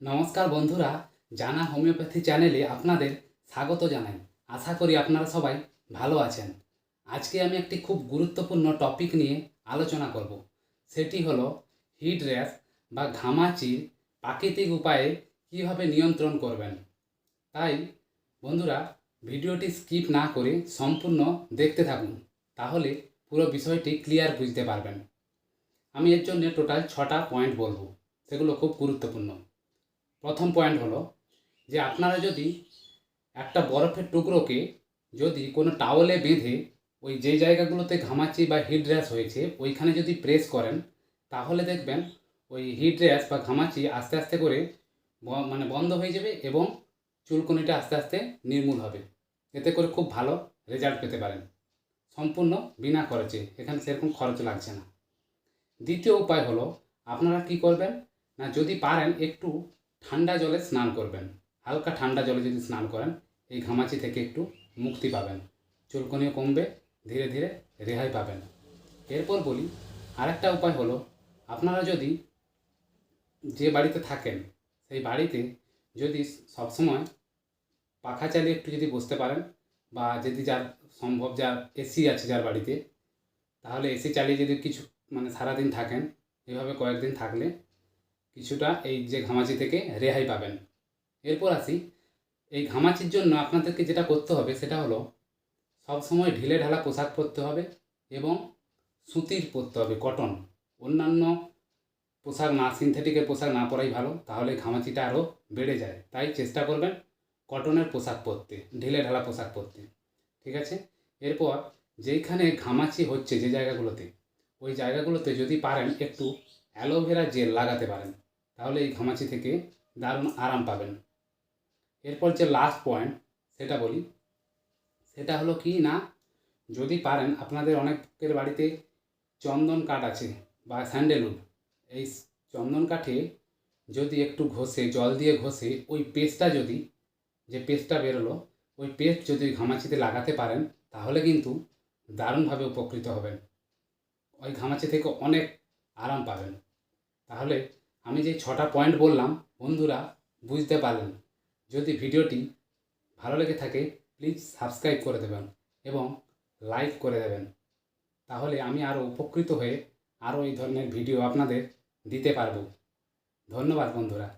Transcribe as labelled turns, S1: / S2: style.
S1: নমস্কার বন্ধুরা, জানা হোমিওপ্যাথি চ্যানেলে আপনাদের স্বাগত জানাই। আশা করি আপনারা সবাই ভালো আছেন। আজকে আমি একটি খুব গুরুত্বপূর্ণ টপিক নিয়ে আলোচনা করব। সেটি হলো হিট র্যাশ বা ঘামাচির প্রাকৃতিক উপায়ে কীভাবে নিয়ন্ত্রণ করবেন। তাই বন্ধুরা, ভিডিওটি স্কিপ না করে সম্পূর্ণ দেখতে থাকুন, তাহলে পুরো বিষয়টি ক্লিয়ার বুঝতে পারবেন। আমি এর জন্য টোটাল ছটা পয়েন্ট বলব, সেগুলো খুব গুরুত্বপূর্ণ। প্রথম পয়েন্ট হলো যে আপনারা যদি একটা বরফের টুকরোকে যদি কোনো টাওয়েলে বেঁধে ওই যে জায়গাগুলোতে ঘামাচি বা হিট র্যাশ হয়েছে, ওইখানে যদি প্রেস করেন, তাহলে দেখবেন ওই হিট র্যাশ বা ঘামাচি আস্তে আস্তে করে মানে বন্ধ হয়ে যাবে এবং চুলকুনিটা আস্তে আস্তে নির্মূল হবে। এতে করে খুব ভালো রেজাল্ট পেতে পারেন। সম্পূর্ণ বিনা খরচে, এখানে সেরকম খরচ লাগছে না। দ্বিতীয় উপায় হলো, আপনারা কি করবেন? না, যদি পারেন একটু ঠান্ডা জলে স্নান করবেন। হালকা ঠান্ডা জলে যদি স্নান করেন, এই ঘামাচি থেকে একটু মুক্তি পাবেন। চুলকনিও কমবে, ধীরে ধীরে রেহাই পাবেন। এরপর বলি, আরেকটা উপায় হলো, আপনারা যদি যে বাড়িতে থাকেন, সেই বাড়িতে যদি সবসময় পাখা চালিয়ে একটু যদি বসতে পারেন, বা যদি যার সম্ভব যার এসি আছে যার বাড়িতে, তাহলে এসি চালিয়ে যদি কিছু মানে সারাদিন থাকেন, এভাবে কয়েকদিন থাকলে কিছুটা এই যে ঘামাচি থেকে রেহাই পাবেন। এরপর আসি, এই ঘামাচির জন্য আপনাদেরকে যেটা করতে হবে সেটা হলো সবসময় ঢিলে ঢালা পোশাক পরতে হবে এবং সুতির পরতে হবে, কটন। অন্যান্য পোশাক না সিনথেটিকের পোশাক না পরাই ভালো, তাহলে ঘামাচিটা আরও বেড়ে যায়। তাই চেষ্টা করবেন কটনের পোশাক পরতে, ঢিলে ঢালা পোশাক পরতে, ঠিক আছে? এরপর যেইখানে ঘামাচি হচ্ছে যে জায়গাগুলোতে, ওই জায়গাগুলোতে যদি পারেন একটু অ্যালোভেরা জেল লাগাতে পারেন। তাহলে এই ঘামাচি থেকে দারুণ আরাম পাবেন। এরপর যে লাস্ট পয়েন্ট সেটা বলি। সেটা হলো কি না, যদি পারেন, আপনাদের অনেকের বাড়িতে চন্দন কাঠ আছে বা স্যান্ডেলউড এই চন্দন কাঠে যদি একটু ঘষে, জল দিয়ে ঘষে, ওই পেস্টটা যদি, যে পেস্টটা বেরোলো, ওই পেস্ট যদি ঘামাচিতে লাগাতে পারেন, তাহলে কিন্তু দারুণভাবে উপকৃত হবেন। ওই ঘামাচি থেকে অনেক আরাম পাবেন। তাহলে আমি যে ছটা পয়েন্ট বললাম, বন্ধুরা বুঝতে পারলেন। যদি ভিডিওটি ভালো লেগে থাকে প্লিজ সাবস্ক্রাইব করে দেবেন এবং লাইক করে দেবেন। তাহলে আমি আরও উপকৃত হয়ে আরও এই ধরনের ভিডিও আপনাদের দিতে পারব। ধন্যবাদ, বন্ধুরা।